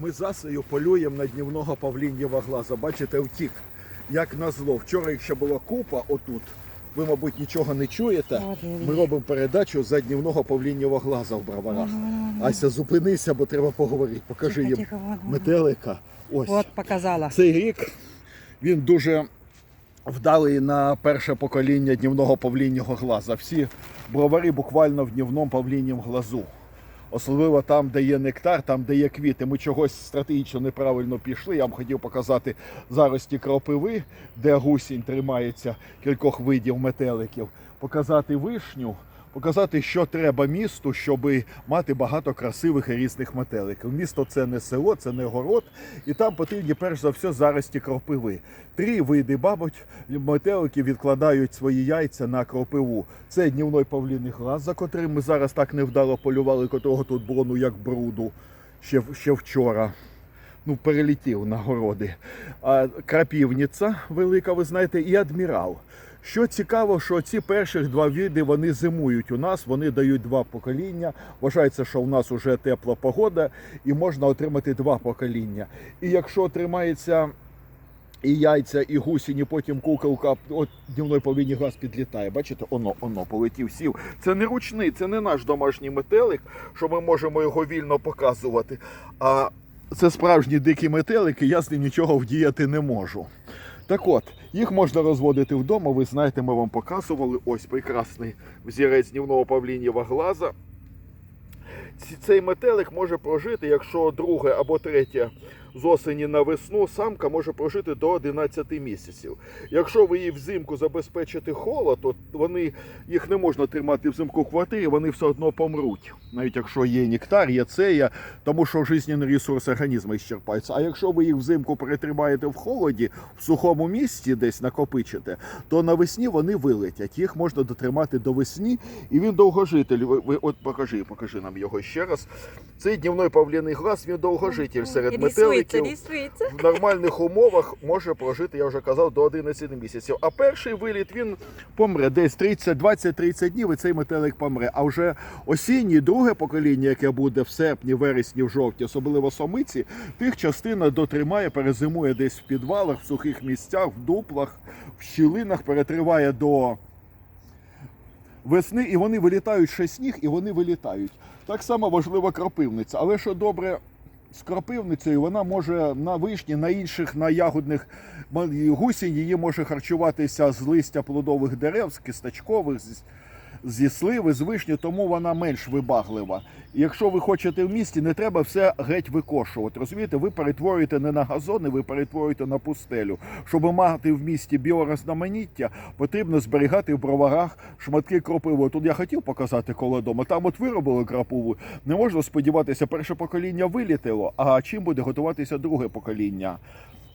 Ми з Асею полюємо на днівного павліннєва глаза. Бачите, втік. Як назло. Вчора ще була купа отут. Ви, мабуть, нічого не чуєте. Ми робимо передачу за днівного павліннєва глаза в броварах. Ася, зупинися, бо треба поговорити. Покажи їм метелика. Ось. От показала. Цей рік він дуже вдалий на перше покоління днівного павліннього глаза. Всі бровари буквально в днівному павліннім глазу. Особливо там, де є нектар, там, де є квіти. Ми чогось стратегічно неправильно пішли. Я вам хотів показати зарості кропиви, де гусінь тримається кількох видів метеликів, показати вишню, показати, що треба місту, щоб мати багато красивих і різних метеликів. Місто це не село, це не город, і там потрібні перш за все зарості кропиви. Три види бабуть метеликів відкладають свої яйця на кропиву. Це днівний павліний глаз, за котрим ми зараз так невдало полювали, котрого тут було як бруду ще, ще вчора. Ну, перелетів на городи. А, крапівниця велика, ви знаєте, і адмірал. Що цікаво, що ці перших два види вони зимують у нас, вони дають два покоління. Вважається, що у нас вже тепла погода і можна отримати два покоління. І якщо тримається і яйця, і гусінь, і потім куколка, от днівної повинні глаз підлітає. Бачите, оно, оно, полетів, сів. Це не ручний, це не наш домашній метелик, що ми можемо його вільно показувати. А це справжні дикі метелики, я з ним нічого вдіяти не можу. Так от, їх можна розводити вдома. Ви знаєте, ми вам показували. Ось прекрасний взірець днівного павлінєва глаза. Цей метелик може прожити, якщо друге або третє з осені на весну, самка може прожити до 11 місяців. Якщо ви її взимку забезпечите холод, то вони їх не можна тримати взимку в квартирі, вони все одно помруть. Навіть якщо є нектар, є цея, тому що жизненний ресурс організму ісчерпається. А якщо ви їх взимку перетримаєте в холоді, в сухому місці десь накопичите, то навесні вони вилетять. Їх можна дотримати до весні, і він довгожитель. Ви, ви от покажи, покажи нам його ще раз. Цей днівний павліний глаз він довгожитель серед Рисується, метеликів рисується. в нормальних умовах може прожити, я вже казав, до 11 місяців. А перший виліт він помре десь 30, 20-30 днів, і цей метелик помре. А вже осінній, друге покоління, яке буде в серпні, вересні, в жовтні, особливо самиці, тих частина дотримає, перезимує десь в підвалах, в сухих місцях, в дуплах, в щілинах, перетриває до весни, і вони вилітають ще сніг, і вони вилітають. Так само важлива кропивниця. Але що добре з кропивницею, вона може на вишні, на інших, на ягодних гусінь її може харчуватися з листя плодових дерев, з кисточкових. Зі сливи, з вишні, тому вона менш вибаглива. Якщо ви хочете в місті, не треба все геть викошувати. Розумієте, ви перетворюєте не на газони, ви перетворюєте на пустелю. Щоб мати в місті біорозноманіття, потрібно зберігати в броварах шматки кропиви. Тут я хотів показати коло дому. Там от виробили крапову. Не можна сподіватися, перше покоління вилітило. А чим буде готуватися друге покоління?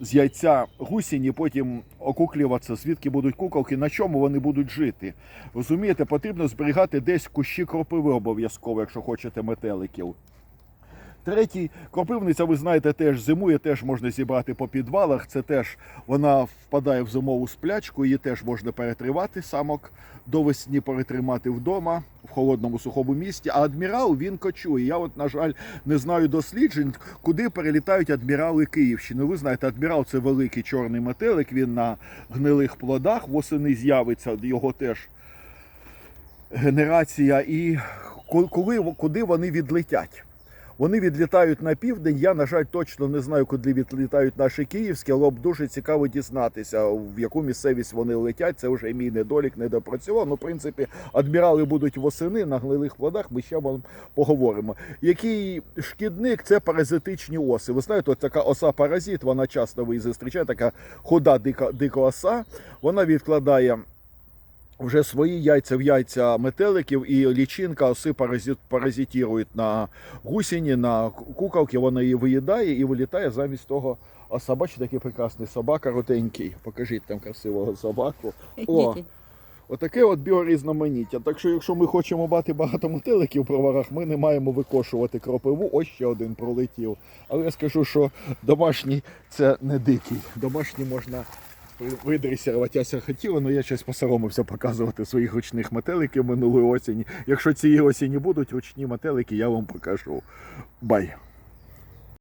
З яйця гусіні, потім окуклюватися, звідки будуть куколки, на чому вони будуть жити. Розумієте, потрібно зберігати десь кущі кропиви обов'язково, якщо хочете метеликів. Третій кропивниця, ви знаєте, теж зимує, теж можна зібрати по підвалах. Це теж вона впадає в зимову сплячку, її теж можна перетривати самок до весні перетримати вдома в холодному сухому місті. А адмірал він кочує. Я, от, на жаль, не знаю досліджень, куди перелітають адмірали Київщини. Ви знаєте, адмірал це великий чорний метелик. Він на гнилих плодах восени з'явиться. Його теж генерація. І коли куди вони відлетять? Вони відлітають на південь. Я, на жаль, точно не знаю, куди відлітають наші київські, але дуже цікаво дізнатися, в яку місцевість вони летять. Це вже мій недолік не допрацював. Ну, в принципі, адмірали будуть восени на гнилих плодах. Ми ще вам поговоримо. Який шкідник це паразитичні оси. Ви знаєте, от така оса паразит, вона часто ви її зустрічаєте, така худа дика, дика оса. Вона відкладає вже свої яйця в яйця метеликів, і лічинка оси паразит, паразитірує на гусіні, на куколки, вона її виїдає і вилітає замість того. Оса, бачите, такий прекрасний собака ротенький. Покажіть там красивого собаку. О, Отаке от біорізноманіття. Так що, якщо ми хочемо мати багато метеликів в броварах, ми не маємо викошувати кропиву. Ось ще один пролетів. Але я скажу, що домашній це не дикий. Домашній можна видресірувати. Я хотіла, але я щось посоромився показувати своїх ручних метеликів минулої осені. Якщо цієї осені будуть ручні метелики, я вам покажу. Бай!